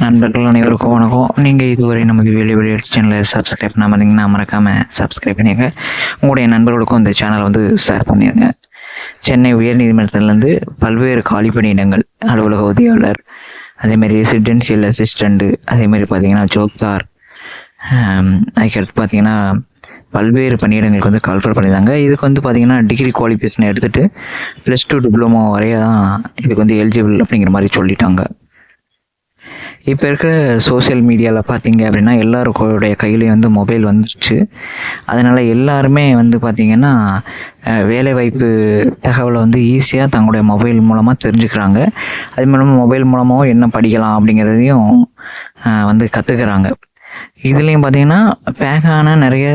நண்பர்கள் அனைவருக்கும் வணக்கம். நீங்கள் இதுவரை நமது வெளி வெளியீடு சேனலை சப்ஸ்கிரைப் பண்ணாமல் இருந்தீங்கன்னா மறக்காமல் சப்ஸ்கிரைப் பண்ணிடுங்க உங்களுடைய நண்பர்களுக்கும் இந்த சேனலை வந்து ஷேர் பண்ணிடுங்க சென்னை உயர்நீதிமன்றத்திலேருந்து பல்வேறு காலி பணியிடங்கள் அலுவலக உதவியாளர் அதேமாதிரி ரெசிடென்சியல் அசிஸ்டண்ட்டு அதேமாதிரி பார்த்தீங்கன்னா ஜோப்தார் அதுக்கடுத்து பார்த்தீங்கன்னா பல்வேறு பணியிடங்களுக்கு வந்து கால்ஃபர் பண்ணியிருந்தாங்க இதுக்கு வந்து பார்த்தீங்கன்னா டிகிரி குவாலிஃபிகேஷன் எடுத்துகிட்டு ப்ளஸ் டூ டிப்ளமோ வரைய தான் இதுக்கு வந்து எலிஜிபிள் அப்படிங்கிற மாதிரி சொல்லிட்டாங்க. இப்போ இருக்கிற சோஷியல் மீடியாவில் பார்த்தீங்க அப்படின்னா எல்லாருடைய கையிலையும் வந்து மொபைல் வந்துருச்சு. அதனால் எல்லாருமே வந்து பார்த்திங்கன்னா வேலைவாய்ப்பு தகவலை வந்து ஈஸியாக தங்களுடைய மொபைல் மூலமாக தெரிஞ்சுக்கிறாங்க. அது மூலமாக மொபைல் மூலமாகவும் என்ன படிக்கலாம் அப்படிங்கிறதையும் வந்து கற்றுக்குறாங்க இதுலேயும் பார்த்திங்கன்னா பேக்கான நிறைய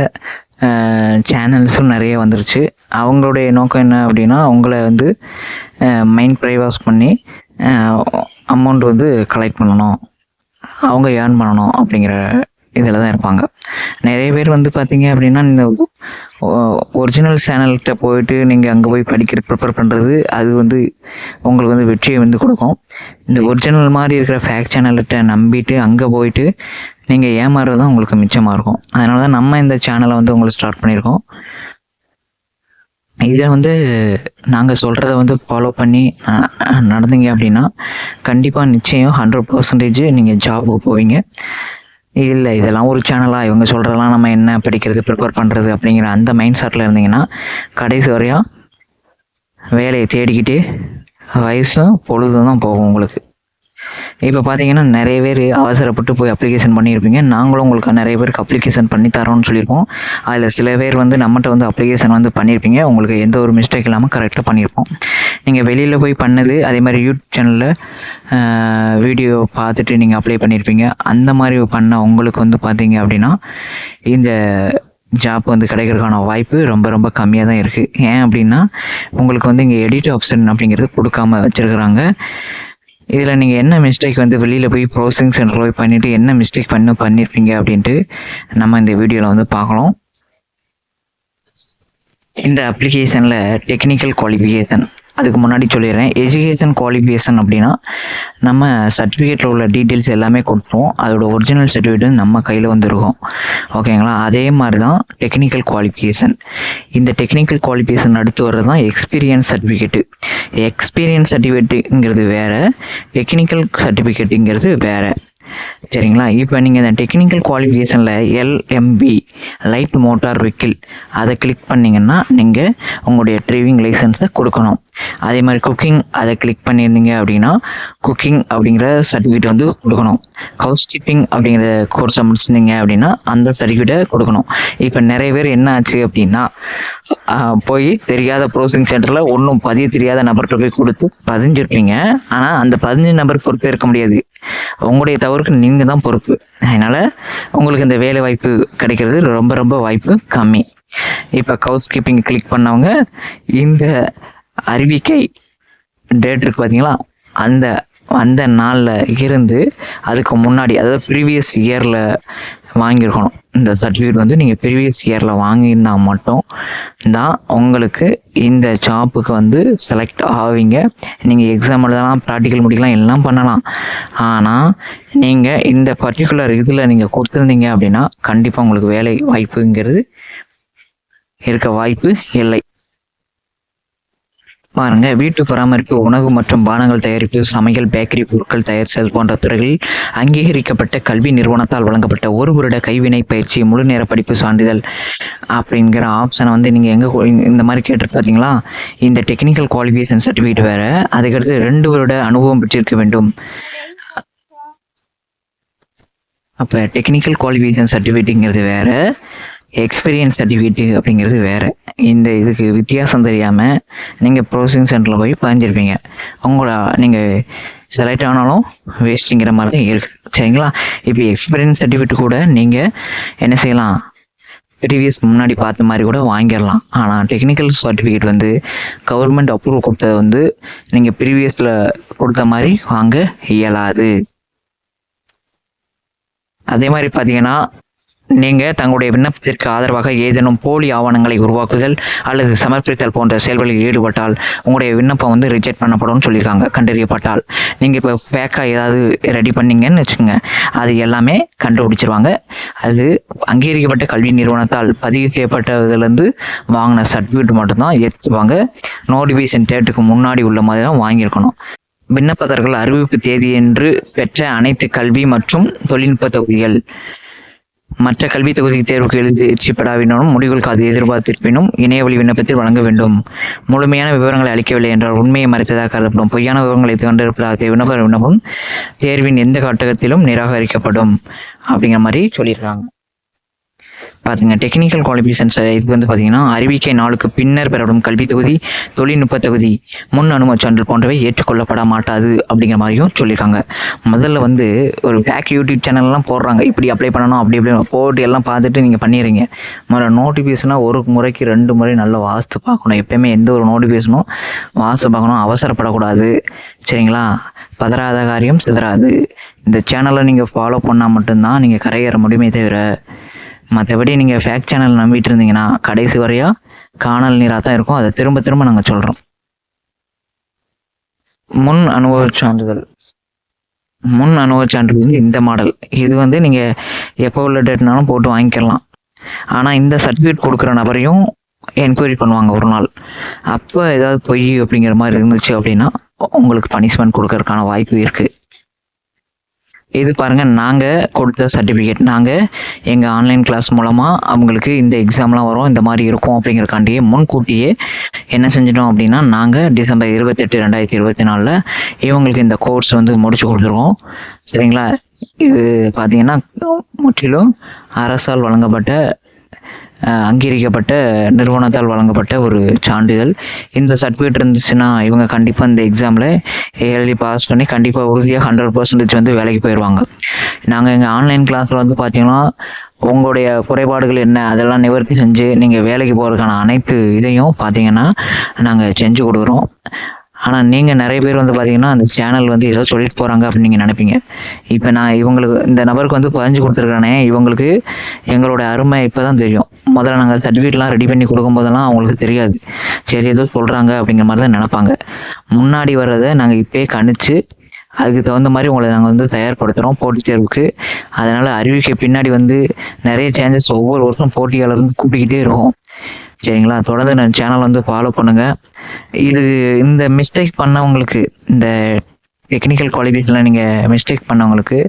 சேனல்ஸும் நிறைய வந்துருச்சு. அவங்களுடைய நோக்கம் என்ன அப்படின்னா அவங்கள வந்து மைண்ட் ப்ரைவாஸ் பண்ணி அமௌண்ட் வந்து கலெக்ட் பண்ணணும். அவங்க ஏர்ன் பண்ணணும் அப்படிங்கிற இதில் தான் இருப்பாங்க. நிறைய பேர் வந்து பார்த்தீங்க அப்படின்னா இந்த ஒரிஜினல் சேனல்கிட்ட போயிட்டு நீங்கள் அங்கே போய் படிக்கிற ப்ரிப்பேர் பண்ணுறது அது வந்து உங்களுக்கு வந்து வெற்றியை வந்து கொடுக்கும். இந்த ஒரிஜினல் மாதிரி இருக்கிற ஃபேக் சேனல்கிட்ட நம்பிட்டு அங்கே போயிட்டு நீங்கள் ஏமாறுறது தான் உங்களுக்கு மிச்சமாக இருக்கும். அதனால தான் நம்ம இந்த சேனலை வந்து உங்களுக்கு ஸ்டார்ட் பண்ணியிருக்கோம். இதை வந்து நாங்கள் சொல்கிறத வந்து ஃபாலோ பண்ணி நடந்தீங்க அப்படின்னா கண்டிப்பாக நிச்சயம் ஹண்ட்ரட் பர்சன்டேஜ் நீங்கள் ஜாபுக்கு போவீங்க. இல்லை இதெல்லாம் ஒரு சேனலாக இவங்க சொல்கிறதெல்லாம் நம்ம என்ன படிக்கிறது ப்ரிப்பேர் பண்ணுறது அப்படிங்கிற அந்த மைண்ட் செட்டில் இருந்தீங்கன்னா கடைசி வரையும் வேலையை தேடிக்கிட்டு வயசும் பொழுதும் தான் போகும் உங்களுக்கு. இப்போ பார்த்தீங்கன்னா நிறைய பேர் அவசரப்பட்டு போய் அப்ளிகேஷன் பண்ணியிருப்பீங்க. நாங்களும் உங்களுக்கு நிறைய பேருக்கு அப்ளிகேஷன் பண்ணி தரோம்னு சொல்லியிருக்கோம். அதில் சில பேர் வந்து நம்மகிட்ட வந்து அப்ளிகேஷன் வந்து பண்ணியிருப்பீங்க. உங்களுக்கு எந்த ஒரு மிஸ்டேக் இல்லாமல் கரெக்டாக பண்ணியிருப்போம். நீங்கள் வெளியில் போய் பண்ணது அதே மாதிரி யூடியூப் சேனலில் வீடியோ பார்த்துட்டு நீங்கள் அப்ளை பண்ணியிருப்பீங்க. அந்த மாதிரி பண்ண உங்களுக்கு வந்து பார்த்தீங்க அப்படின்னா இந்த ஜாப் வந்து கிடைக்கிறதுக்கான வாய்ப்பு ரொம்ப ரொம்ப கம்மியாக தான் இருக்குது ஏன் அப்படின்னா உங்களுக்கு வந்து இங்கே எடிட் ஆப்ஷன் அப்படிங்கிறது கொடுக்காம வச்சுருக்குறாங்க. இதில் நீங்கள் என்ன மிஸ்டேக் வந்து வெளியில் போய் ப்ரோசிங் சென்டர் போய் பண்ணிவிட்டு என்ன மிஸ்டேக் பண்ண பண்ணியிருப்பீங்க அப்படின்ட்டு நம்ம இந்த வீடியோவில் வந்து பார்க்கலாம் இந்த அப்ளிகேஷனில் டெக்னிக்கல் குவாலிஃபிகேஷன் அதுக்கு முன்னாடி சொல்லிடுறேன். எஜுகேஷன் குவாலிஃபிகேஷன் அப்படின்னா நம்ம சர்டிஃபிகேட்டில் உள்ள டீட்டெயில்ஸ் எல்லாமே கொடுப்போம் அதோட ஒரிஜினல் சர்டிஃபிகேட் நம்ம கையில் வந்துருக்கும். ஓகேங்களா அதே மாதிரி தான் டெக்னிக்கல் குவாலிஃபிகேஷன் இந்த டெக்னிக்கல் குவாலிஃபிகேஷன் அடுத்து வர்றது தான் எக்ஸ்பீரியன்ஸ் சர்டிஃபிகேட்டு எக்ஸ்பீரியன்ஸ் சர்டிஃபிகேட்டுங்கிறது வேறு டெக்னிக்கல் சர்டிஃபிகேட்டுங்கிறது வேறு. சரிங்களா? இப்போ நீங்கள் இந்த டெக்னிக்கல் குவாலிஃபிகேஷனில் எல்எம்பி லைட் மோட்டார் வெஹிக்கிள் அதை கிளிக் பண்ணிங்கன்னா நீங்கள் உங்களுடைய ட்ரைவிங் லைசன்ஸை கொடுக்கணும். அதே மாதிரி குக்கிங் அதை கிளிக் பண்ணியிருந்தீங்க அப்படின்னா குக்கிங் அப்படிங்கிற சர்டிஃபிகேட் வந்து கொடுக்கணும். ஹவுஸ் கீப்பிங் அப்படிங்கிற கோர்ஸை முடிச்சிருந்தீங்க அப்படின்னா அந்த சர்டிஃபிகேட்டை கொடுக்கணும். இப்போ நிறைய பேர் என்ன ஆச்சு அப்படின்னா போய் தெரியாத ப்ரோசிங் சென்டரில் ஒன்றும் பதிய தெரியாத நபர்கிட்ட போய் கொடுத்து பதிஞ்சிருப்பீங்க. ஆனால் அந்த பதினஞ்சு நபர் பொறுப்பே இருக்க முடியாது. உங்களுடைய தவறுக்கு நீங்கள் தான் பொறுப்பு. அதனால் உங்களுக்கு இந்த வேலை வாய்ப்பு கிடைக்கிறது ரொம்ப ரொம்ப வாய்ப்பு கம்மி. இப்போ கவுஸ் கீப்பிங் கிளிக் பண்ணவங்க இந்த அறிவிக்கை டேட் இருக்கு பார்த்தீங்களா அந்த அந்த நாளில் இருந்து அதுக்கு முன்னாடி அதாவது ப்ரீவியஸ் இயரில் வாங்கியிருக்கணும். இந்த சர்டிஃபிகேட் வந்து நீங்கள் ப்ரீவியஸ் இயரில் வாங்கியிருந்தா மட்டும் தான் உங்களுக்கு இந்த ஜாப்புக்கு வந்து செலக்ட் ஆவீங்க. நீங்கள் எக்ஸாம் எழுதலாம் ப்ராக்டிக்கல் முடிக்கலாம் எல்லாம் பண்ணலாம். ஆனால் நீங்கள் இந்த பர்டிகுலர் இதில் நீங்கள் கொடுத்துருந்தீங்க அப்படின்னா கண்டிப்பாக உங்களுக்கு வேலை வாய்ப்புங்கிறது இருக்க வாய்ப்பு இல்லை. பாருங்க வீட்டு பராமரிப்பு உணவு மற்றும் பானங்கள் தயாரிப்பு சமையல் பேக்கரி பொருட்கள் தயாரித்தல் போன்ற துறைகளில் அங்கீகரிக்கப்பட்ட கல்வி நிறுவனத்தால் வழங்கப்பட்ட ஒரு வருட கைவினை பயிற்சி முழு நேர படிப்பு சான்றிதழ் அப்படிங்கிற ஆப்ஷனை வந்து நீங்கள் எங்கே இந்த மாதிரி கேட்டு பார்த்தீங்களா இந்த டெக்னிக்கல் குவாலிஃபிகேஷன் சர்டிஃபிகேட் வேறு அதுக்கடுத்து ரெண்டு வருட அனுபவம் பெற்றிருக்க வேண்டும். அப்போ டெக்னிக்கல் குவாலிஃபிகேஷன் சர்டிஃபிகேட்டுங்கிறது வேறு. எக்ஸ்பீரியன்ஸ் சர்டிஃபிகேட்டு அப்படிங்கிறது வேறு. இந்த இதுக்கு வித்தியாசம் தெரியாமல் நீங்கள் ப்ரோசிங் சென்டரில் போய் பதிஞ்சிருப்பீங்க. உங்களோட நீங்கள் செலக்ட் ஆனாலும் வேஸ்ட்டுங்கிற மாதிரி தான் இருக்குது சரிங்களா? இப்போ எக்ஸ்பீரியன்ஸ் சர்டிஃபிகேட் கூட நீங்கள் என்ன செய்யலாம்? ப்ரீவியஸ் முன்னாடி பார்த்த மாதிரி கூட வாங்கிடலாம். ஆனால் டெக்னிக்கல் சர்டிஃபிகேட் வந்து கவர்மெண்ட் அப்ரூவ் கொடுத்தது வந்து நீங்கள் ப்ரீவியஸில் கொடுத்த மாதிரி வாங்க இயலாது. அதே மாதிரி பார்த்தீங்கன்னா நீங்கள் தங்களுடைய விண்ணப்பத்திற்கு ஆதரவாக ஏதேனும் போலி ஆவணங்களை உருவாக்குதல் அல்லது சமர்ப்பித்தல் போன்ற செயல்களில் ஈடுபட்டால் உங்களுடைய விண்ணப்பம் வந்து ரிஜெக்ட் பண்ணப்படும்னு சொல்லியிருக்காங்க கண்டறியப்பட்டால். நீங்கள் இப்போ ஃபேக்காக ஏதாவது ரெடி பண்ணீங்கன்னு வச்சுக்கோங்க அது எல்லாமே கண்டுபிடிச்சிருவாங்க. அது அங்கீகரிக்கப்பட்ட கல்வி நிறுவனத்தால் பதிவு செய்யப்பட்டதுலேருந்து வாங்கின சர்டிஃபிகேட் மட்டும்தான் ஏற்றுவாங்க. நோட்டிஃபிகேஷன் டேட்டுக்கு முன்னாடி உள்ள மாதிரி தான் வாங்கியிருக்கணும். விண்ணப்பதாரர்கள் அறிவிப்பு தேதி என்று பெற்ற அனைத்து கல்வி மற்றும் தொழில்நுட்ப தொகுதிகள். மற்ற கல்வி தொகுதி தேர்வுக்கு எழுதி தேர்ச்சிப்படாவினாலும் முடிவுகள் காது எதிர்பார்த்திருப்பினும் இணையவழி விண்ணப்பத்தில் வழங்க வேண்டும். முழுமையான விவரங்களை அளிக்கவில்லை என்றால் உண்மையை மறைத்ததாக கருதப்படும். பொய்யான விவரங்களை கண்டிருப்பதாக விண்ணப்ப விண்ணப்பம் தேர்வின் எந்த கட்டகத்திலும் நிராகரிக்கப்படும். அப்படிங்கிற மாதிரி சொல்லியிருக்காங்க. பார்த்துங்க டெக்னிக்கல் குவாலிஃபிகேஷன்ஸ் இது வந்து பார்த்தீங்கன்னா அறிவிக்கை நாளுக்கு பின்னர் பெறப்படும் கல்வி தொகுதி தொழில்நுட்ப தொகுதி முன் அனுமதி சான்றிதழ் போன்றவை ஏற்றுக்கொள்ளப்பட மாட்டாது அப்படிங்கிற மாதிரியும் சொல்லியிருக்காங்க. முதல்ல வந்து ஒரு பேக் யூடியூப் சேனல்லாம் போடுறாங்க. இப்படி அப்ளை பண்ணணும் அப்படி அப்படி போட்டு எல்லாம் பார்த்துட்டு நீங்கள் பண்ணிடுறீங்க. முதல்ல நோட்டிஃபிகேஷனாக ஒரு முறைக்கு ரெண்டு முறை நல்லா வாசித்து பார்க்கணும். எப்பயுமே எந்த ஒரு நோட்டிஃபிகேஷனும் வாசித்து பார்க்கணும் அவசரப்படக்கூடாது. சரிங்களா? பதறாத காரியம் சிதறாது. இந்த சேனலை நீங்கள் ஃபாலோ பண்ணால் மட்டும்தான் நீங்கள் கரையேற முடியுமே தவிர மற்றபடி நீங்கள் ஃபேக் சேனல் நம்பிட்டு இருந்தீங்கன்னா கடைசி வரையாக காணல் நீராக தான் இருக்கும். அதை திரும்ப திரும்ப நாங்கள் சொல்கிறோம் முன் அனுபவ சான்றிதழ். முன் அனுபவ சான்றிதழ் வந்து இந்த மாடல் இது வந்து நீங்கள் எப்போ உள்ள டேட்னாலும் போட்டு வாங்கிக்கலாம். ஆனால் இந்த சர்டிஃபிகேட் கொடுக்குற நபரையும் என்கொயரி பண்ணுவாங்க ஒரு நாள். அப்போ ஏதாவது பொய் அப்படிங்கிற மாதிரி இருந்துச்சு அப்படின்னா உங்களுக்கு பனிஷ்மெண்ட் கொடுக்கறதுக்கான வாய்ப்பு இருக்குது இது பாருங்கள் நாங்கள் கொடுத்த சர்டிஃபிகேட் நாங்கள் எங்கள் ஆன்லைன் கிளாஸ் மூலமாக அவங்களுக்கு இந்த எக்ஸாம்லாம் வரும் இந்த மாதிரி இருக்கும் அப்படிங்கிறக்காண்டியே முன்கூட்டியே என்ன செஞ்சிட்டோம் அப்படின்னா நாங்கள் டிசம்பர் இருபத்தெட்டு ரெண்டாயிரத்தி இருபத்தி நாலில் இவங்களுக்கு இந்த கோர்ஸ் வந்து முடிச்சு கொடுத்துருவோம். சரிங்களா? இது பார்த்திங்கன்னா முற்றிலும் அரசால் வழங்கப்பட்ட அங்கீகரிக்கப்பட்ட நிறுவனத்தால் வழங்கப்பட்ட ஒரு சான்றிதழ். இந்த சர்டிஃபிகேட் இருந்துச்சுன்னா இவங்க கண்டிப்பாக இந்த எக்ஸாமில் எழுதி பாஸ் பண்ணி கண்டிப்பாக உறுதியாக ஹண்ட்ரட் பர்சன்டேஜ் வந்து வேலைக்கு போயிடுவாங்க நாங்கள் எங்கள் ஆன்லைன் கிளாஸில் வந்து பார்த்தீங்கன்னா உங்களுடைய குறைபாடுகள் என்ன அதெல்லாம் நிவர்த்தி செஞ்சு நீங்கள் வேலைக்கு போகிறதுக்கான அனைத்து இதையும் பார்த்தீங்கன்னா நாங்கள் செஞ்சு கொடுக்குறோம். ஆனால் நீங்கள் நிறைய பேர் வந்து பார்த்தீங்கன்னா அந்த சேனல் வந்து ஏதோ சொல்லிட்டு போகிறாங்க அப்படின்னு நீங்கள் நினைப்பீங்க. இப்போ நான் இவங்களுக்கு இந்த நபருக்கு வந்து பதிஞ்சு கொடுத்துருக்கானே இவங்களுக்கு எங்களோட அருமை இப்போ தான் தெரியும். முதல்ல நாங்கள் சர்டிஃபிகேட்லாம் ரெடி பண்ணி கொடுக்கும்போதெல்லாம் அவங்களுக்கு தெரியாது. சரி ஏதோ சொல்கிறாங்க அப்படிங்கிற மாதிரி தான் நினப்பாங்க. முன்னாடி வர்றதை நாங்கள் இப்போயே கணிச்சு அதுக்கு தகுந்த மாதிரி உங்களை நாங்கள் வந்து தயார்படுத்துகிறோம் போட்டித் தேர்வுக்கு. அதனால் அறிவிக்கை பின்னாடி வந்து நிறைய சேஞ்சஸ் ஒவ்வொரு வருஷம் போட்டியாளர் வந்து கூப்பிட்டுக்கிட்டே இருக்கும். சரிங்களா? தொடர்ந்து நான் சேனல் வந்து ஃபாலோ பண்ணுங்கள் இது இந்த மிஸ்டேக் பண்ணவங்களுக்கு இந்த டெக்னிக்கல் குவாலிஃபிகேஷனில் நீங்கள் மிஸ்டேக் பண்ணவங்களுக்கு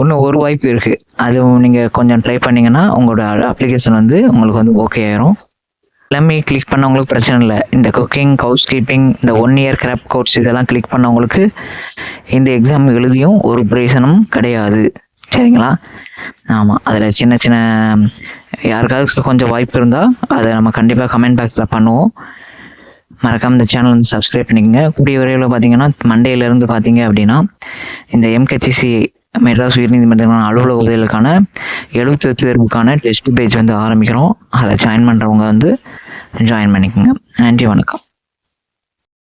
இன்னும் ஒரு வாய்ப்பு இருக்குது அது நீங்கள் கொஞ்சம் ட்ரை பண்ணிங்கன்னா உங்களோட அப்ளிகேஷன் வந்து உங்களுக்கு வந்து ஓகே ஆயிரும். எல்லாமே கிளிக் பண்ணவங்களுக்கு பிரச்சனை இல்லை. இந்த குக்கிங் ஹவுஸ் கீப்பிங் இந்த ஒன் இயர் கிராப் கோர்ஸ் இதெல்லாம் கிளிக் பண்ணவங்களுக்கு இந்த எக்ஸாம் எழுதியும் ஒரு பிரயோசனமும் கிடையாது. சரிங்களா? ஆமாம் அதில் சின்ன சின்ன யாருக்காவது கொஞ்சம் வாய்ப்பு இருந்தால் அதை நம்ம கண்டிப்பாக கமெண்ட் பாக்ஸில் பண்ணுவோம். மறக்காம இந்த சேனல் வந்து சப்ஸ்கிரைப் பண்ணிக்கோங்க. கூடிய விரைவில் பார்த்தீங்கன்னா மண்டேலேருந்து பார்த்தீங்க அப்படின்னா இந்த எம்கேசிசி மெட்ராஸ் உயர்நீதிமன்ற அலுவலக உதவிகளுக்கான எழுத்து தேர்வுக்கான டெஸ்ட் பேஜ் வந்து ஆரம்பிக்கிறோம். அதை ஜாயின் பண்ணுறவங்க வந்து ஜாயின் பண்ணிக்கோங்க. நன்றி வணக்கம்.